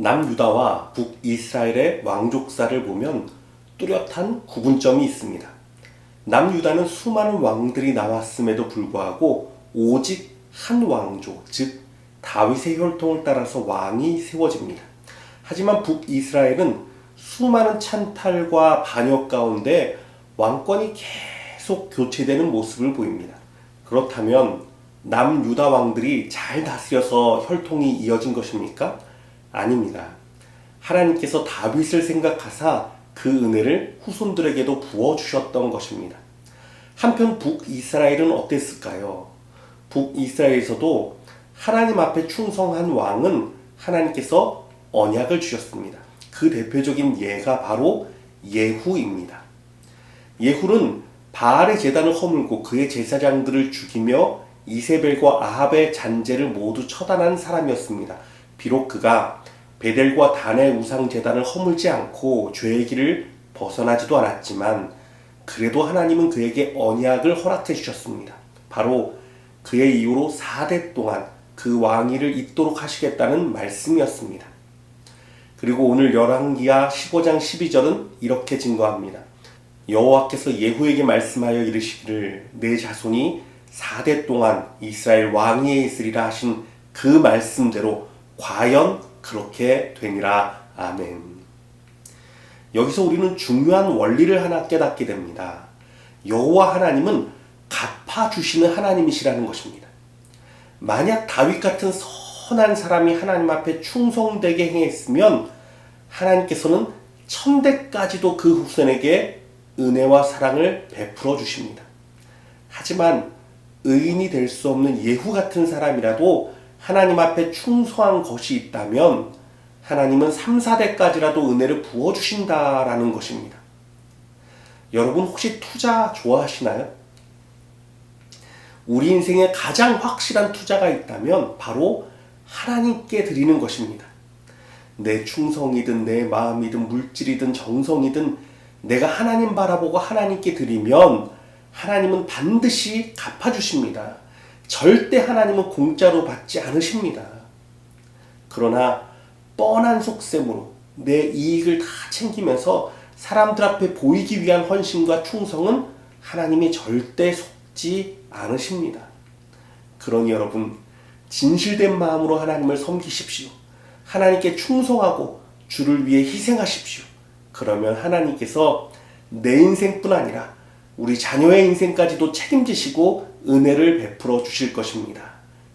남유다와 북이스라엘의 왕족사를 보면 뚜렷한 구분점이 있습니다. 남유다는 수많은 왕들이 나왔음에도 불구하고 오직 한 왕조, 즉 다윗의 혈통을 따라서 왕이 세워집니다. 하지만 북이스라엘은 수많은 찬탈과 반역 가운데 왕권이 계속 교체되는 모습을 보입니다. 그렇다면 남유다 왕들이 잘 다스려서 혈통이 이어진 것입니까? 아닙니다. 하나님께서 다윗을 생각하사 그 은혜를 후손들에게도 부어 주셨던 것입니다. 한편 북이스라엘은 어땠을까요? 북이스라엘에서도 하나님 앞에 충성한 왕은 하나님께서 언약을 주셨습니다. 그 대표적인 예가 바로 예후입니다. 예후는 바알의 재단을 허물고 그의 제사장들을 죽이며 이세벨과 아합의 잔재를 모두 처단한 사람이었습니다. 비록 그가 베델과 단의 우상 재단을 허물지 않고 죄의 길을 벗어나지도 않았지만 그래도 하나님은 그에게 언약을 허락해 주셨습니다. 바로 그의 이후로 4대 동안 그 왕위를 잇도록 하시겠다는 말씀이었습니다. 그리고 오늘 열왕기하 15장 12절은 이렇게 증거합니다. 여호와께서 예후에게 말씀하여 이르시기를 내 자손이 4대 동안 이스라엘 왕위에 있으리라 하신 그 말씀대로 과연 그렇게 되니라. 아멘. 여기서 우리는 중요한 원리를 하나 깨닫게 됩니다. 여호와 하나님은 갚아 주시는 하나님이시라는 것입니다. 만약 다윗 같은 선한 사람이 하나님 앞에 충성되게 행했으면 하나님께서는 천대까지도 그 후손에게 은혜와 사랑을 베풀어 주십니다. 하지만 의인이 될 수 없는 예후 같은 사람이라도 하나님 앞에 충성한 것이 있다면 하나님은 3, 4대까지라도 은혜를 부어 주신다라는 것입니다. 여러분 혹시 투자 좋아하시나요? 우리 인생에 가장 확실한 투자가 있다면 바로 하나님께 드리는 것입니다. 내 충성이든 내 마음이든 물질이든 정성이든 내가 하나님 바라보고 하나님께 드리면 하나님은 반드시 갚아주십니다. 절대 하나님은 공짜로 받지 않으십니다. 그러나 뻔한 속셈으로 내 이익을 다 챙기면서 사람들 앞에 보이기 위한 헌신과 충성은 하나님이 절대 속지 않으십니다. 그러니 여러분, 진실된 마음으로 하나님을 섬기십시오. 하나님께 충성하고 주를 위해 희생하십시오. 그러면 하나님께서 내 인생뿐 아니라 우리 자녀의 인생까지도 책임지시고 은혜를 베풀어 주실 것입니다.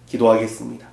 기도하겠습니다.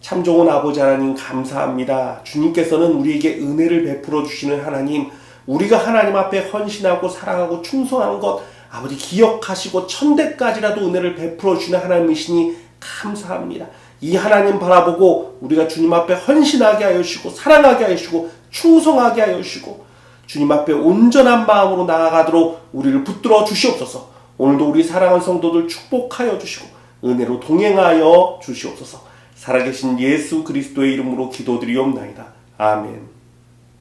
참 좋은 아버지 하나님 감사합니다. 주님께서는 우리에게 은혜를 베풀어 주시는 하나님, 우리가 하나님 앞에 헌신하고 사랑하고 충성한 것 아버지 기억하시고 천대까지라도 은혜를 베풀어 주시는 하나님이시니 감사합니다. 이 하나님 바라보고 우리가 주님 앞에 헌신하게 하여 주시고 사랑하게 하여 주시고 충성하게 하여 주시고 주님 앞에 온전한 마음으로 나아가도록 우리를 붙들어 주시옵소서. 오늘도 우리 사랑하는 성도들 축복하여 주시고 은혜로 동행하여 주시옵소서. 살아계신 예수 그리스도의 이름으로 기도드리옵나이다. 아멘.